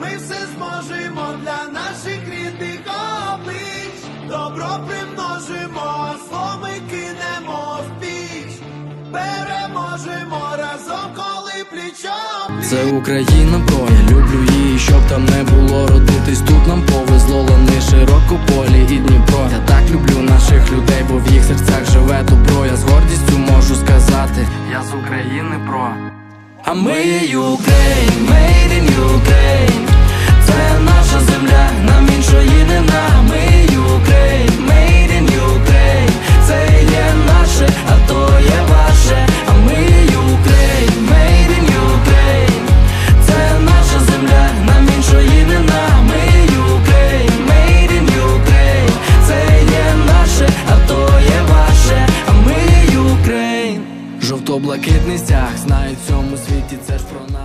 ми все зможемо для наших рідних облич, добро примножимо, сломи кинемо в піч, переможемо разом, коли плічо. Це Україна броня, люблю її, щоб там не було. Родитись тут нам повезло, лани широко полі і Дніпро. Я так люблю наших людей, бо в їх серцях живе добро. Я з гордістю можу сказати, я з України про. А ми є Ukraine, made in you хто блакитний стяг, знає в цьому світі, це ж про нас.